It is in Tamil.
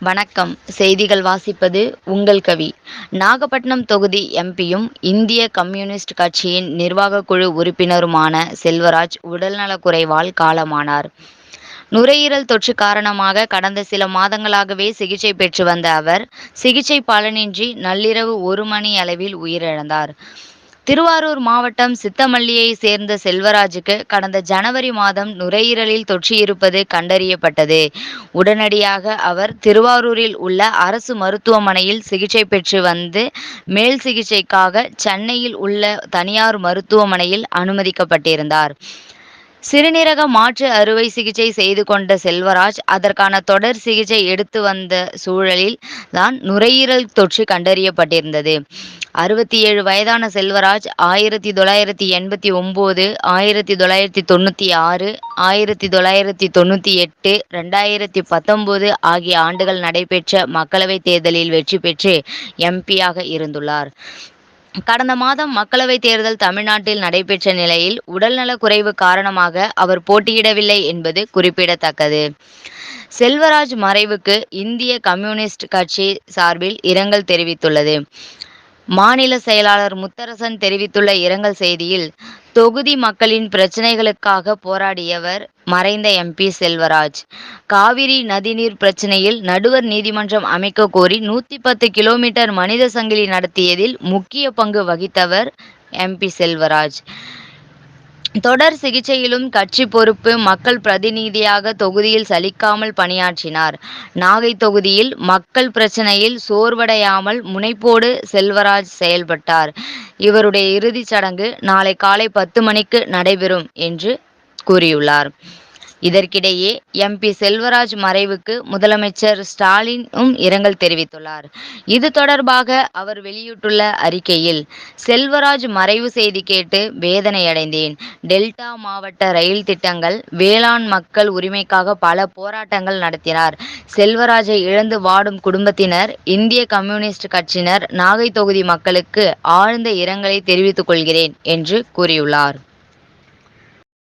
வணக்கம். செய்திகள் வாசிப்பது உங்கள் கவி. நாகப்பட்டினம் தொகுதி எம்பியும் இந்திய கம்யூனிஸ்ட் கட்சியின் நிர்வாகக் குழு உறுப்பினருமான செல்வராஜ் உடல்நலக்குறைவால் காலமானார். நுரையீரல் தொற்று காரணமாக கடந்த சில மாதங்களாகவே சிகிச்சை பெற்று வந்த அவர் சிகிச்சை பலனின்றி நள்ளிரவு ஒரு மணி அளவில் உயிரிழந்தார். திருவாரூர் மாவட்டம் சித்தமல்லியை சேர்ந்த செல்வராஜுக்கு கடந்த ஜனவரி மாதம் நுரையீரலில் தொற்று இருப்பது கண்டறியப்பட்டது. உடனடியாக அவர் திருவாரூரில் உள்ள அரசு மருத்துவமனையில் சிகிச்சை பெற்று வந்து மேல் சிகிச்சைக்காக சென்னையில் உள்ள தனியார் மருத்துவமனையில் அனுமதிக்கப்பட்டிருந்தார். சிறுநீரக மாற்று அறுவை சிகிச்சை செய்து கொண்ட செல்வராஜ் அதற்கான தொடர் சிகிச்சை எடுத்து வந்த சூழலில் தான் நுரையீரல் தொற்று கண்டறியப்பட்டிருந்தது. அறுபத்தி ஏழு வயதான செல்வராஜ் ஆயிரத்தி தொள்ளாயிரத்தி எண்பத்தி ஒம்பது ஆயிரத்தி தொள்ளாயிரத்தி தொண்ணூற்றி ஆறு ஆயிரத்தி தொள்ளாயிரத்தி தொண்ணூற்றி எட்டு ரெண்டாயிரத்தி பத்தொம்போது ஆகிய ஆண்டுகள் நடைபெற்ற மக்களவைத் தேர்தலில் வெற்றி பெற்று எம்பியாக இருந்துள்ளார். கடந்த மாதம் மக்களவைத் தேர்தல் தமிழ்நாட்டில் நடைபெற்ற நிலையில் உடல்நலக் குறைவு காரணமாக அவர் போட்டியிடவில்லை என்பது குறிப்பிடத்தக்கது. செல்வராஜ் மறைவுக்கு இந்திய கம்யூனிஸ்ட் கட்சி சார்பில் இரங்கல் தெரிவித்துள்ளது. மாநில செயலாளர் முத்தரசன் தெரிவித்துள்ள இரங்கல் செய்தியில் தொகுதி மக்களின் பிரச்சனைகளுக்காக போராடியவர் மறைந்த எம்பி செல்வராஜ். காவிரி நதிநீர் பிரச்சனையில் நடுவர் நீதிமன்றம் அமைக்க கோரி நூத்தி பத்து கிலோமீட்டர் மனித சங்கிலி நடத்தியதில் முக்கிய பங்கு வகித்தவர் எம்பி செல்வராஜ். தொடர் சிகிச்சையிலும் கட்சி பொறுப்பு மக்கள் பிரதிநிதியாக தொகுதியில் சலிக்காமல் பணியாற்றினார். நாகை தொகுதியில் மக்கள் பிரச்சனையில் சோர்வடையாமல் முனைப்போடு செல்வராஜ் செயல்பட்டார். இவருடைய இறுதிச் சடங்கு நாளை காலை பத்து மணிக்கு நடைபெறும் என்று கூறியுள்ளார். இதற்கிடையே எம்பி செல்வராஜ் மறைவுக்கு முதலமைச்சர் ஸ்டாலினும் இரங்கல் தெரிவித்துள்ளார். இது தொடர்பாக அவர் வெளியிட்டுள்ள அறிக்கையில் செல்வராஜ் மறைவு செய்தி கேட்டு வேதனையடைந்தேன். டெல்டா மாவட்ட ரயில் திட்டங்கள் வேளாண் மக்கள் உரிமைக்காக பல போராட்டங்கள் நடத்தினார். செல்வராஜை இழந்து வாடும் குடும்பத்தினர் இந்திய கம்யூனிஸ்ட் கட்சியினர் நாகை தொகுதி மக்களுக்கு ஆழ்ந்த இரங்கலை தெரிவித்துக் கொள்கிறேன் என்று கூறியுள்ளார்.